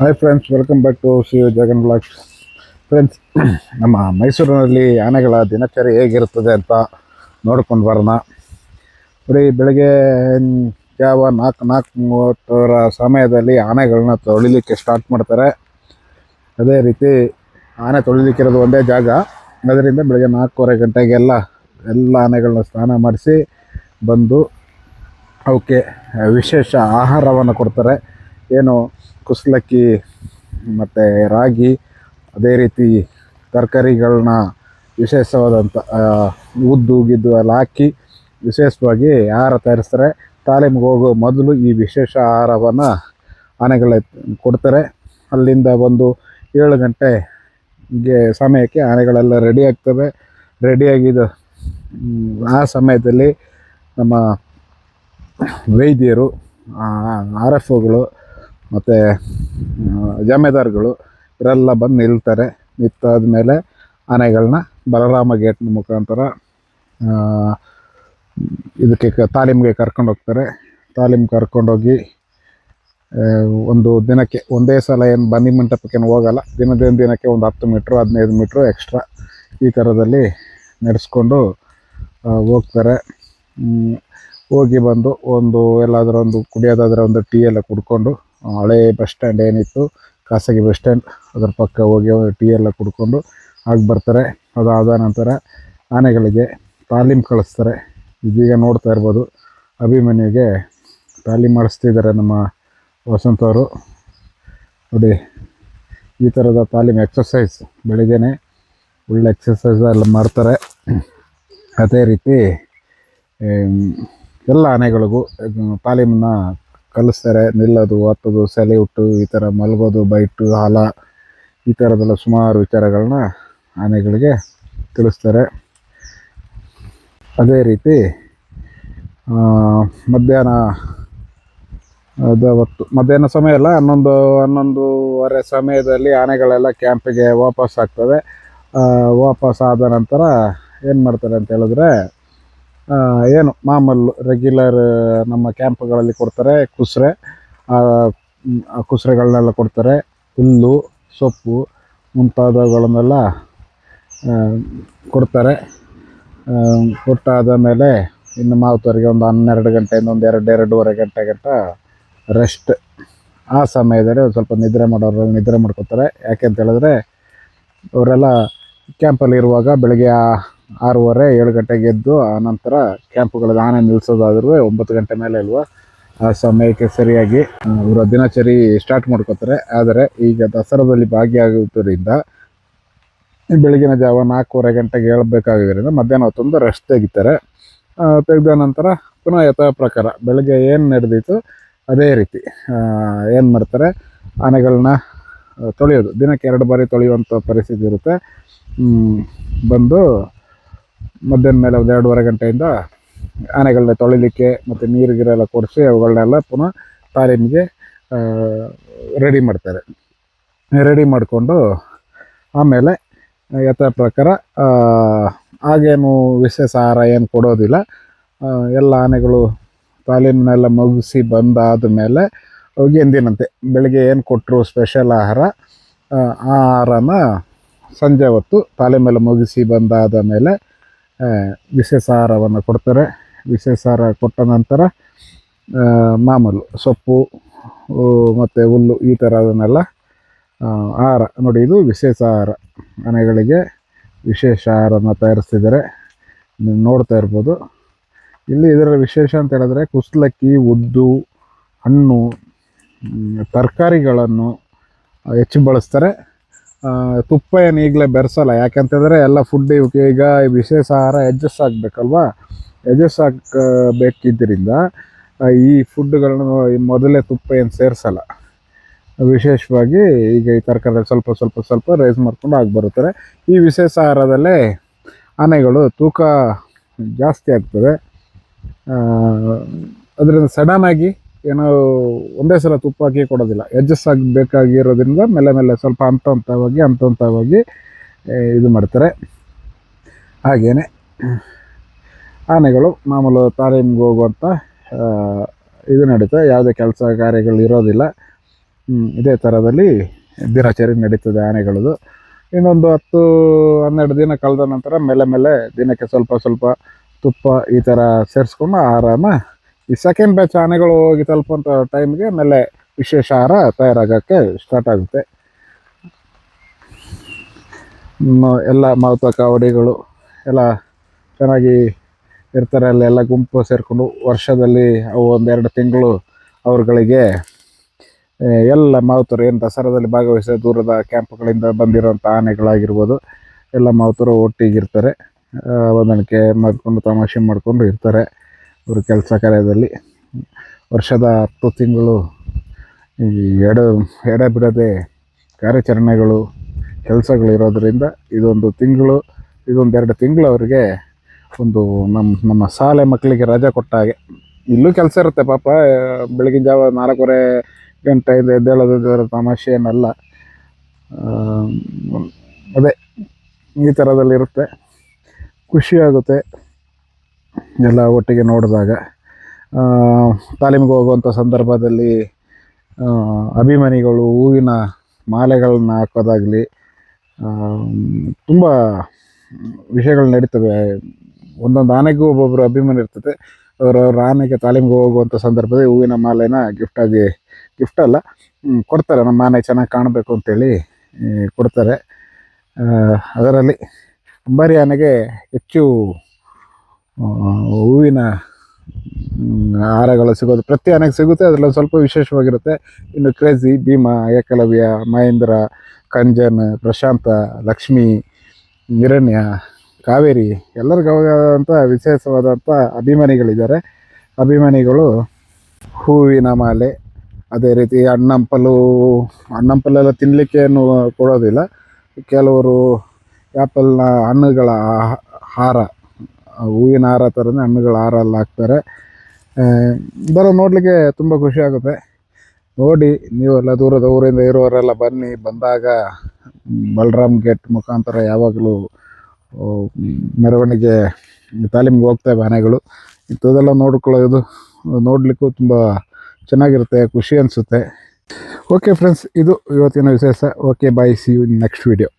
Hi friends welcome back to C Jagan blogs friends ನಮ್ಮ ಮೈಸೂರಿನಲ್ಲಿ ಆನೆಗಳ ದಿನಚರಿ ಹೇಗಿರುತ್ತದೆ ಅಂತ ನೋಡ್ಕೊಂಡು ಬರೋಣ. ನೋಡಿ ಬೆಳಗ್ಗೆ ಯಾವ ನಾಲ್ಕು ನಾಲ್ಕು ಮೂವತ್ತರ ಸಮಯದಲ್ಲಿ ಆನೆಗಳನ್ನ ತೊಳಿಲಿಕ್ಕೆ ಸ್ಟಾರ್ಟ್ ಮಾಡ್ತಾರೆ. ಅದೇ ರೀತಿ ಆನೆ ತೊಳಿಲಿಕ್ಕಿರೋದು ಒಂದೇ ಜಾಗ. ಅದರಿಂದ ಬೆಳಗ್ಗೆ ನಾಲ್ಕೂವರೆ ಗಂಟೆಗೆಲ್ಲ ಎಲ್ಲ ಆನೆಗಳನ್ನ ಸ್ನಾನ ಮಾಡಿಸಿ ಬಂದು ಅವಕ್ಕೆ ವಿಶೇಷ ಆಹಾರವನ್ನು ಕೊಡ್ತಾರೆ. ಏನು ಕುಸಲಕ್ಕಿ, ಮತ್ತು ರಾಗಿ, ಅದೇ ರೀತಿ ತರಕಾರಿಗಳನ್ನ ವಿಶೇಷವಾದಂಥ ಉದ್ದು, ಗಿದ್ದು ಎಲ್ಲ ಹಾಕಿ ವಿಶೇಷವಾಗಿ ಆಹಾರ ತಯಾರಿಸ್ತಾರೆ. ತಾಲೀಮಿಗೆ ಹೋಗೋ ಮೊದಲು ಈ ವಿಶೇಷ ಆಹಾರವನ್ನು ಆನೆಗಳ ಕೊಡ್ತಾರೆ. ಅಲ್ಲಿಂದ ಒಂದು ಏಳು ಗಂಟೆಗೆ ಸಮಯಕ್ಕೆ ಆನೆಗಳೆಲ್ಲ ರೆಡಿ ಆಗ್ತವೆ. ರೆಡಿಯಾಗಿದ್ದು ಆ ಸಮಯದಲ್ಲಿ ನಮ್ಮ ವೈದ್ಯರು ಆರ್ ಎಫ್ ಒಗಳು ಮತ್ತು ಜಮೇದಾರ್ಗಳು ಇವರೆಲ್ಲ ಬಂದು ನಿಲ್ತಾರೆ. ನಿಂತಾದ ಮೇಲೆ ಆನೆಗಳನ್ನ ಬಲರಾಮ ಗೇಟ್ನ ಮುಖಾಂತರ ಇದಕ್ಕೆ ಕ, ತಾಲೀಮಿಗೆ ಕರ್ಕೊಂಡು ಹೋಗ್ತಾರೆ. ತಾಲೀಮ್ ಕರ್ಕೊಂಡೋಗಿ ಒಂದು ದಿನಕ್ಕೆ, ಒಂದೇ ಸಲ ಏನು ಬನ್ನಿ ಮಂಟಪಕ್ಕೆ ಹೋಗಲ್ಲ. ದಿನದಿಂದ ದಿನಕ್ಕೆ ಒಂದು ಹತ್ತು ಮೀಟ್ರು, ಹದಿನೈದು ಮೀಟ್ರು ಎಕ್ಸ್ಟ್ರಾ ಈ ಥರದಲ್ಲಿ ನಡೆಸ್ಕೊಂಡು ಹೋಗ್ತಾರೆ. ಹೋಗಿ ಬಂದು ಒಂದು ಎಲ್ಲಾದರೂ ಒಂದು ಕುಡಿಯೋದಾದ್ರೆ ಒಂದು ಟೀ ಎಲ್ಲ ಕುಡ್ಕೊಂಡು ಹಳೆ ಬಸ್ ಸ್ಟ್ಯಾಂಡ್ ಏನಿತ್ತು, ಖಾಸಗಿ ಬಸ್ ಸ್ಟ್ಯಾಂಡ್, ಅದರ ಪಕ್ಕ ಹೋಗಿ ಟೀ ಎಲ್ಲ ಕುಡ್ಕೊಂಡು ಆಗಿ ಬರ್ತಾರೆ. ಅದಾದ ನಂತರ ಆನೆಗಳಿಗೆ ತಾಲೀಮ್ ಕಳಿಸ್ತಾರೆ. ಇದೀಗ ನೋಡ್ತಾ ಇರ್ಬೋದು. ಅಭಿಮನ್ಯುಗೆ ತಾಲೀಮ್ ಮಾಡಿಸ್ತಿದ್ದಾರೆ ನಮ್ಮ ವಸಂತ ಅವರು. ನೋಡಿ, ಈ ಥರದ ತಾಲೀಮ್ ಎಕ್ಸಸೈಸ್ ಬೆಳಿಗ್ಗೆನೆ ಒಳ್ಳೆ ಎಕ್ಸಸೈಸ್ ಎಲ್ಲ ಮಾಡ್ತಾರೆ. ಅದೇ ರೀತಿ ಎಲ್ಲ ಆನೆಗಳಿಗೂ, ತಾಲೀಮನ್ನ ಕಲಿಸ್ತಾರೆ, ನಿಲ್ಲೋದು ಹತ್ತೋದು ಉಟ್ಟು, ಈ ಥರ ಮಲಗೋದು, ಬೈಟು ಹಾಲ ಈ ಥರದೆಲ್ಲ ಸುಮಾರು ವಿಚಾರಗಳನ್ನ ಆನೆಗಳಿಗೆ ತಿಳಿಸ್ತಾರೆ. ಅದೇ ರೀತಿ ಮಧ್ಯಾಹ್ನ ಅವತ್ತು ಮಧ್ಯಾಹ್ನ ಸಮಯ ಅಲ್ಲ, ಹನ್ನೊಂದು, ಹನ್ನೊಂದೂವರೆ ಸಮಯದಲ್ಲಿ ಆನೆಗಳೆಲ್ಲ ಕ್ಯಾಂಪಿಗೆ ವಾಪಸ್ ಆಗ್ತವೆ ವಾಪಸ್ ಆದ ನಂತರ ಏನು ಮಾಡ್ತಾರೆ ಅಂತ ಹೇಳಿದ್ರೆ ಏನು, ಮಾಮೂಲು ರೆಗ್ಯುಲರ್ ನಮ್ಮ ಕ್ಯಾಂಪ್ಗಳಲ್ಲಿ ಕೊಡ್ತಾರೆ ಕುಸ್ರೆ ಕುಸ್ರೆಗಳನ್ನೆಲ್ಲ ಕೊಡ್ತಾರೆ. ಹುಲ್ಲು, ಸೊಪ್ಪು ಮುಂತಾದವುಗಳನ್ನೆಲ್ಲ ಕೊಡ್ತಾರೆ. ಕೊಟ್ಟಾದ ಮೇಲೆ ಇನ್ನು ಮಾವತವರಿಗೆ ಒಂದು ಹನ್ನೆರಡು ಗಂಟೆಯಿಂದ ಒಂದು ಎರಡು, ಎರಡೂವರೆ ಗಂಟೆ ಗಂಟ ರೆಸ್ಟ್ ಆ ಸಮಯದಲ್ಲಿ ಒಂದು ಸ್ವಲ್ಪ ನಿದ್ರೆ ಮಾಡೋರು ನಿದ್ರೆ ಮಾಡ್ಕೋತಾರೆ. ಯಾಕೆ ಅಂತ ಹೇಳಿದ್ರೆ, ಅವರೆಲ್ಲ ಕ್ಯಾಂಪಲ್ಲಿ ಇರುವಾಗ ಬೆಳಗ್ಗೆ ಆ- ಆರೂವರೆ, ಏಳು ಗಂಟೆಗೆ ಎದ್ದು, ಆ ನಂತರ ಕ್ಯಾಂಪುಗಳಲ್ಲಿ ಆನೆ ನಿಲ್ಲಿಸೋದಾದ್ರೂ ಒಂಬತ್ತು ಗಂಟೆ ಮೇಲೆ ಅಲ್ವಾ ಆ ಸಮಯಕ್ಕೆ ಸರಿಯಾಗಿ ಅವರ ದಿನಚರಿ ಸ್ಟಾರ್ಟ್ ಮಾಡ್ಕೋತಾರೆ. ಆದರೆ ಈಗ ದಸರಾದಲ್ಲಿ ಭಾಗಿಯಾಗುವುದರಿಂದ ಬೆಳಗಿನ ಜಾವ ನಾಲ್ಕೂವರೆ ಗಂಟೆಗೆ ಹೇಳಬೇಕಾಗಿದ್ದರಿಂದ ಮಧ್ಯಾಹ್ನ ಹೊತ್ತೊಂದು ರೆಸ್ಟ್ ತೆಗಿತಾರೆ. ತೆಗೆದ ನಂತರ ಪುನಃ ಯಥಾ ಪ್ರಕಾರ ಬೆಳಗ್ಗೆ ಏನು ನಡೆದಿತ್ತು ಅದೇ ರೀತಿ ಏನು ಮಾಡ್ತಾರೆ ಆನೆಗಳನ್ನ ತೊಳೆಯೋದು. ದಿನಕ್ಕೆ ಎರಡು ಬಾರಿ ತೊಳೆಯುವಂಥ ಪರಿಸ್ಥಿತಿ ಇರುತ್ತೆ. ಬಂದು ಮಧ್ಯಾಹ್ನ ಮೇಲೆ ಒಂದು ಎರಡೂವರೆ ಗಂಟೆಯಿಂದ ಆನೆಗಳನ್ನ ತೊಳಿಲಿಕ್ಕೆ ಮತ್ತು ನೀರು ಗೀರೆಲ್ಲ ಕೊಡಿಸಿ ಅವುಗಳನ್ನೆಲ್ಲ ಪುನಃ ತಾಲೀಮಿಗೆ ರೆಡಿ ಮಾಡ್ತಾರೆ. ರೆಡಿ ಮಾಡಿಕೊಂಡು ಆಮೇಲೆ ಯಥ ಪ್ರಕಾರ ಆಗೇನು ವಿಶೇಷ ಆಹಾರ ಏನು ಕೊಡೋದಿಲ್ಲ. ಎಲ್ಲ ಆನೆಗಳು ತಾಲೀಮನ್ನೆಲ್ಲ ಮುಗಿಸಿ ಬಂದಾದ ಮೇಲೆ ಅವಾಗ ಎಂದಿನಂತೆ ಬೆಳಿಗ್ಗೆ ಏನು ಕೊಟ್ಟರು ಸ್ಪೆಷಲ್ ಆಹಾರ ಆ, ಆಹಾರನ ಸಂಜೆ ಹೊತ್ತು ತಾಲೀಮೆಲ್ಲ ಮುಗಿಸಿ ಬಂದಾದ ಮೇಲೆ ವಿಶೇಷ ಆಹಾರವನ್ನು ಕೊಡ್ತಾರೆ. ವಿಶೇಷ ಆಹಾರ ಕೊಟ್ಟ ನಂತರ ಮಾಮೂಲು ಸೊಪ್ಪು ಮತ್ತು ಹುಲ್ಲು ಈ ಥರದನ್ನೆಲ್ಲ ಆಹಾರ. ನೋಡಿ, ಇದು ವಿಶೇಷ ಆಹಾರ ಮನೆಗಳಿಗೆ ವಿಶೇಷ ಆಹಾರವನ್ನು ತಯಾರಿಸ್ತಿದ್ದಾರೆ. ನೀವು ನೋಡ್ತಾ ಇರ್ಬೋದು. ಇಲ್ಲಿ ಇದರ ವಿಶೇಷ ಅಂತ ಹೇಳಿದ್ರೆ ಕುಸ್ಲಕ್ಕಿ, ಉದ್ದು, ಹಣ್ಣು ತರಕಾರಿಗಳನ್ನು ಹೆಚ್ಚು ಬಳಸ್ತಾರೆ. ತುಪ್ಪ ಏನು ಈಗಲೇ ಬೆರೆಸಲ್ಲ. ಯಾಕಂತಂದರೆ ಎಲ್ಲ ಫುಡ್ ಇವಕ್ಕೆ ಈಗ ವಿಶೇಷ ಆಹಾರ ಅಡ್ಜಸ್ಟ್ ಆಗಬೇಕಲ್ವಾ? ಅಡ್ಜಸ್ಟ್ ಆಗಬೇಕಿದ್ದರಿಂದ ಈ ಫುಡ್ಗಳನ್ನು ಮೊದಲೇ ತುಪ್ಪ ಏನು ಸೇರಿಸಲ್ಲ. ವಿಶೇಷವಾಗಿ ಈಗ ಈ ತರಕಾರಿ ಸ್ವಲ್ಪ ಸ್ವಲ್ಪ ಸ್ವಲ್ಪ ರೈಸ್ ಮಾಡ್ಕೊಂಡು ಆಗಿ ಬರುತ್ತಾರೆ. ಈ ವಿಶೇಷ ಆಹಾರದಲ್ಲೇ ಆನೆಗಳು ತೂಕ ಜಾಸ್ತಿ ಆಗ್ತದೆ. ಅದರಿಂದ ಸಡನ್ನಾಗಿ ಏನೋ ಒಂದೇ ಸಲ ತುಪ್ಪ ಹಾಕಿ ಕೊಡೋದಿಲ್ಲ ಅಡ್ಜಸ್ಟ್ ಆಗಬೇಕಾಗಿರೋದ್ರಿಂದ ಮೇಲೆ ಮೇಲೆ ಸ್ವಲ್ಪ ಹಂತ ಹಂತವಾಗಿ ಹಂತ ಹಂತವಾಗಿ ಇದು ಮಾಡ್ತಾರೆ. ಹಾಗೆಯೇ ಆನೆಗಳು ಮಾಮೂಲು ತಾಲೀಮ್ಗೆ ಹೋಗುವಂಥ ಇದು ನಡೀತದೆ. ಯಾವುದೇ ಕೆಲಸ ಕಾರ್ಯಗಳು ಇರೋದಿಲ್ಲ. ಇದೇ ಥರದಲ್ಲಿ ದಿನಚರಿ ನಡೀತದೆ ಆನೆಗಳದು. ಇನ್ನೊಂದು ಹತ್ತು, ಹನ್ನೆರಡು ದಿನ ಕಳೆದ ನಂತರ ಮೇಲೆ ಮೇಲೆ ದಿನಕ್ಕೆ ಸ್ವಲ್ಪ ಸ್ವಲ್ಪ ತುಪ್ಪ ಈ ಥರ ಸೇರಿಸ್ಕೊಂಡು ಆಹಾರನ ಈ ಸೆಕೆಂಡ್ ಬ್ಯಾಚ್ ಆನೆಗಳು ಹೋಗಿ ತಲುಪುವಂಥ ಟೈಮ್ಗೆ ಆಮೇಲೆ ವಿಶೇಷ ಆಹಾರ ತಯಾರಾಗೋಕ್ಕೆ ಸ್ಟಾರ್ಟ್ ಆಗುತ್ತೆ. ಎಲ್ಲ ಮಾವುತ ಕಾವಡಿಗಳು ಎಲ್ಲ ಚೆನ್ನಾಗಿ ಇರ್ತಾರೆ. ಎಲ್ಲ ಗುಂಪು ಸೇರಿಕೊಂಡು ವರ್ಷದಲ್ಲಿ ಅವು ಒಂದೆರಡು ತಿಂಗಳು ಅವ್ರುಗಳಿಗೆ ಎಲ್ಲ ಮಾವುತರು ಏನು ದಸರಾದಲ್ಲಿ ಭಾಗವಹಿಸಿದ ದೂರದ ಕ್ಯಾಂಪ್ಗಳಿಂದ ಬಂದಿರೋಂಥ ಆನೆಗಳಾಗಿರ್ಬೋದು, ಎಲ್ಲ ಮಾವುತರು ಒಟ್ಟಿಗಿರ್ತಾರೆ. ಹೊಂದಾಣಿಕೆ ಮಾಡಿಕೊಂಡು ತಮಾಷೆ ಮಾಡಿಕೊಂಡು ಇರ್ತಾರೆ. ಅವ್ರ ಕೆಲಸ ಕಾರ್ಯದಲ್ಲಿ. ವರ್ಷದ ಹತ್ತು ತಿಂಗಳು, ಈ ಎಡ ಎಡ ಬಿಡದೆ ಕಾರ್ಯಾಚರಣೆಗಳು, ಕೆಲಸಗಳು ಇರೋದರಿಂದ ಇದೊಂದು ತಿಂಗಳು, ಇದೊಂದು ಎರಡು ತಿಂಗಳು ಅವರಿಗೆ ಒಂದು ನಮ್ಮ ನಮ್ಮ ಶಾಲೆ ಮಕ್ಕಳಿಗೆ ರಜೆ ಕೊಟ್ಟ ಹಾಗೆ. ಇಲ್ಲೂ ಕೆಲಸ ಇರುತ್ತೆ ಪಾಪ, ಬೆಳಗಿನ ಜಾವ ನಾಲ್ಕೂವರೆ ಗಂಟೆಯಿಂದ ಎದ್ದೇಳೋದು ಇದರ ತಮಾಷೆ ಏನಲ್ಲ. ಅದೇ ಈ ಥರದಲ್ಲಿರುತ್ತೆ ಖುಷಿಯಾಗುತ್ತೆ ಎಲ್ಲ ಒಟ್ಟಿಗೆ ನೋಡಿದಾಗ ತಾಲೀಮಿಗೆ ಹೋಗುವಂಥ ಸಂದರ್ಭದಲ್ಲಿ ಅಭಿಮಾನಿಗಳು ಹೂವಿನ ಮಾಲೆಗಳನ್ನ ಹಾಕೋದಾಗಲಿ ತುಂಬ ವಿಷಯಗಳು ನಡೀತವೆ. ಒಂದೊಂದು ಆನೆಗೂ ಒಬ್ಬೊಬ್ಬರು ಅಭಿಮಾನಿ ಇರ್ತದೆ. ಅವರವ್ರ ಆನೆಗೆ ತಾಲೀಮಿಗೆ ಹೋಗುವಂಥ ಸಂದರ್ಭದಲ್ಲಿ ಹೂವಿನ ಮಾಲೆನ ಗಿಫ್ಟಾಗಿ ಗಿಫ್ಟ್ ಅಲ್ಲ ಕೊಡ್ತಾರೆ. ನಮ್ಮ ಆನೆ ಚೆನ್ನಾಗಿ ಕಾಣಬೇಕು ಅಂತೇಳಿ ಕೊಡ್ತಾರೆ. ಅದರಲ್ಲಿ, ಅಂಬಾರಿ ಆನೆಗೆ ಹೆಚ್ಚು ಹೂವಿನ ಹಾರಗಳು ಸಿಗೋದು. ಪ್ರತಿ ಆನೆಗೆ ಸಿಗುತ್ತೆ ಅದರಲ್ಲಿ ಸ್ವಲ್ಪ ವಿಶೇಷವಾಗಿರುತ್ತೆ. ಇನ್ನು ಕ್ರೇಜಿ, ಭೀಮ, ಏಕಲವ್ಯ, ಮಹೇಂದ್ರ, ಕಂಜನ್, ಪ್ರಶಾಂತ, ಲಕ್ಷ್ಮಿ, ಹಿರಣ್ಯ, ಕಾವೇರಿ, ಎಲ್ಲರಿಗೂ ಅವಾಗಂಥ ವಿಶೇಷವಾದಂಥ ಅಭಿಮಾನಿಗಳಿದ್ದಾರೆ. ಅಭಿಮಾನಿಗಳು ಹೂವಿನ ಮಾಲೆ, ಅದೇ ರೀತಿ ಹಣ್ಣಂಪಲು ಹಣ್ಣಂಪಲೆಲ್ಲ ತಿನ್ನಲಿಕ್ಕೆ ಏನು ಕೊಡೋದಿಲ್ಲ. ಕೆಲವರು ಆ್ಯಪಲ್ನ ಹಣ್ಣುಗಳ ಹಾರ ಹೂವಿನ ಹಾರ ಥರನೇ ಹಣ್ಣುಗಳ ಹಾರ ಎಲ್ಲ ಹಾಕ್ತಾರೆ. ಬರೋ ನೋಡಲಿಕ್ಕೆ ತುಂಬ ಖುಷಿ ಆಗುತ್ತೆ. ನೋಡಿ, ನೀವೆಲ್ಲ ದೂರದ ಊರಿಂದ ಇರೋರೆಲ್ಲ ಬನ್ನಿ, ಬಂದಾಗ ಬಲರಾಮ್ ಗೇಟ್ ಮುಖಾಂತರ ಯಾವಾಗಲೂ ಮೆರವಣಿಗೆ, ತಾಲೀಮಿಗೆ ಹೋಗ್ತೇವೆ ಆನೆಗಳು ಇಂಥದ್ದೆಲ್ಲ ನೋಡ್ಕೊಳ್ಳೋದು, ನೋಡಲಿಕ್ಕೂ ತುಂಬ ಚೆನ್ನಾಗಿರುತ್ತೆ, ಖುಷಿ ಅನಿಸುತ್ತೆ. ಓಕೆ ಫ್ರೆಂಡ್ಸ್ ಇದು ಇವತ್ತಿನ ವಿಶೇಷ. Okay bye see you next video